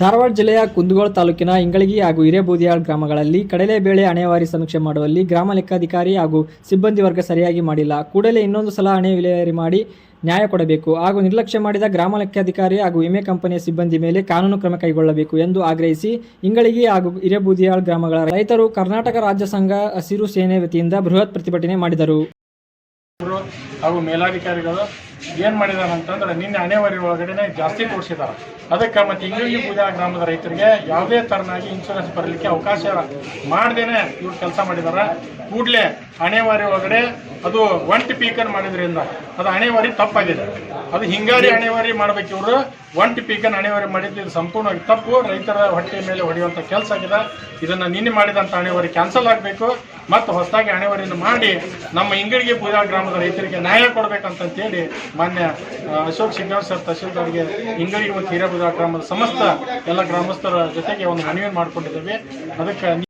ಧಾರವಾಡ ಜಿಲ್ಲೆಯ ಕುಂದಗೋಳ ತಾಲೂಕಿನ ಇಂಗಳಗಿ ಹಾಗೂ ಹಿರೇಬೂದಿಯಾಳ್ ಗ್ರಾಮಗಳಲ್ಲಿ ಕಡಲೆಬೇಳೆ ಅಣೆವಾರಿ ಸಮೀಕ್ಷೆ ಮಾಡುವಲ್ಲಿ ಗ್ರಾಮ ಲೆಕ್ಕಾಧಿಕಾರಿ ಹಾಗೂ ಸಿಬ್ಬಂದಿ ವರ್ಗ ಸರಿಯಾಗಿ ಮಾಡಿಲ್ಲ. ಕೂಡಲೇ ಇನ್ನೊಂದು ಸಲ ಹಣೆ ವಿಲೇವಾರಿ ಮಾಡಿ ನ್ಯಾಯ ಕೊಡಬೇಕು ಹಾಗೂ ನಿರ್ಲಕ್ಷ್ಯ ಮಾಡಿದ ಗ್ರಾಮ ಲೆಕ್ಕಾಧಿಕಾರಿ ಹಾಗೂ ವಿಮೆ ಕಂಪನಿಯ ಸಿಬ್ಬಂದಿ ಮೇಲೆ ಕಾನೂನು ಕ್ರಮ ಕೈಗೊಳ್ಳಬೇಕು ಎಂದು ಆಗ್ರಹಿಸಿ ಇಂಗಳಗಿ ಹಾಗೂ ಹಿರೇಬೂದಿಯಾಳ್ ಗ್ರಾಮಗಳ ರೈತರು ಕರ್ನಾಟಕ ರಾಜ್ಯ ಸಂಘ ಹಸಿರು ಸೇನೆ ವತಿಯಿಂದ ಬೃಹತ್ ಪ್ರತಿಭಟನೆ ಮಾಡಿದರು. ಹಾಗೂ ಮೇಲಾಧಿಕಾರಿಗಳು ಏನು ಮಾಡಿದಾರೆ ಅಂತಂದ್ರೆ ನಿನ್ನೆ ಹಣೆವರಿ ಒಳಗಡೆನೆ ಜಾಸ್ತಿ ತೋರಿಸಿದ್ದಾರೆ ಅದಕ್ಕೆ ಮತ್ತೆ ಇಂಗ್ಲಿಷ್ ಪೂಜಾ ಗ್ರಾಮದ ರೈತರಿಗೆ ಯಾವುದೇ ತರನಾಗಿ ಇನ್ಶೂರೆನ್ಸ್ ಬರಲಿಕ್ಕೆ ಅವಕಾಶ ಮಾಡ್ದೇನೆ ಇವ್ರು ಕೆಲಸ ಮಾಡಿದ್ದಾರೆ ಕೂಡಲೇ ಹಣೆವಾರಿ ಒಳಗಡೆ ಅದು ಒಂಟಿ ಪೀಕನ್ ಮಾಡಿದ್ರಿಂದ ಅದು ಹಣೆವಾರಿ ತಪ್ಪಾಗಿದೆ. ಅದು ಹಿಂಗಾರಿ ಹಣೆವಾರಿ ಮಾಡ್ಬೇಕು ಇವರು. ಒಂಟಿ ಪೀಕನ್ ಹಣೆವಾರಿ ಮಾಡಿದ್ದು ಸಂಪೂರ್ಣವಾಗಿ ತಪ್ಪು. ರೈತರ ಹೊಟ್ಟೆ ಮೇಲೆ ಹೊಡೆಯುವಂತ ಕೆಲಸ ಆಗಿದೆ. ಇದನ್ನ ನಿನ್ನೆ ಮಾಡಿದಂತ ಹಣೆವಾರಿ ಕ್ಯಾನ್ಸಲ್ ಆಗಬೇಕು. ಮತ್ತು ಹೊಸದಾಗಿ ಹಣೆವರಿಯನ್ನು ಮಾಡಿ ನಮ್ಮ ಇಂಗಡಿಗೆ ಪೂಜಾ ಗ್ರಾಮದ ರೈತರಿಗೆ ನ್ಯಾಯ ಕೊಡಬೇಕಂತಂತೇಳಿ ಮಾನ್ಯ ಅಶೋಕ್ ಸಿಗ್ನಾಲ್ ಸರ್ ತಹಶೀಲ್ದಾರ್ಗೆ ಇಂಗಡಿಗೆ ಮತ್ತು ಹಿರೇಬುಜಾ ಗ್ರಾಮದ ಸಮಸ್ತ ಎಲ್ಲ ಗ್ರಾಮಸ್ಥರ ಜೊತೆಗೆ ಒಂದು ಮನವಿಯನ್ನು ಮಾಡಿಕೊಂಡಿದ್ದೇವೆ. ಅದಕ್ಕೆ